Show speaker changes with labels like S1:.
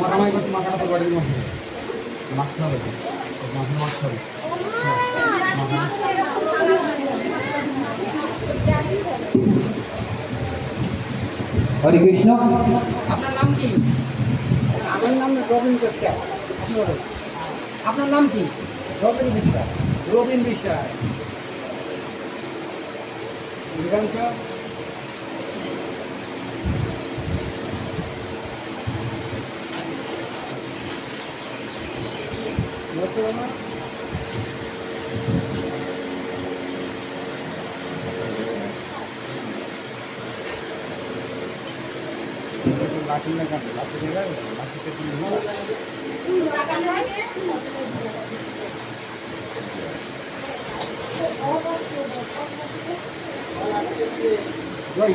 S1: মাখামাখি করতে মাখাটা বাড়ির মধ্যে মাখতে হবে মাখতে মাখতে হবে হরে কৃষ্ণ।
S2: আপনার নাম কি?
S1: আমার নাম রবীন বিশ্বাস।
S2: আপনার নাম কি?
S1: রবীন বিশ্বাস।
S2: রবীন বিশ্বাস।
S1: লাঠি না কাটে লাঠি রাখবে লাঠিতে তুমি জয়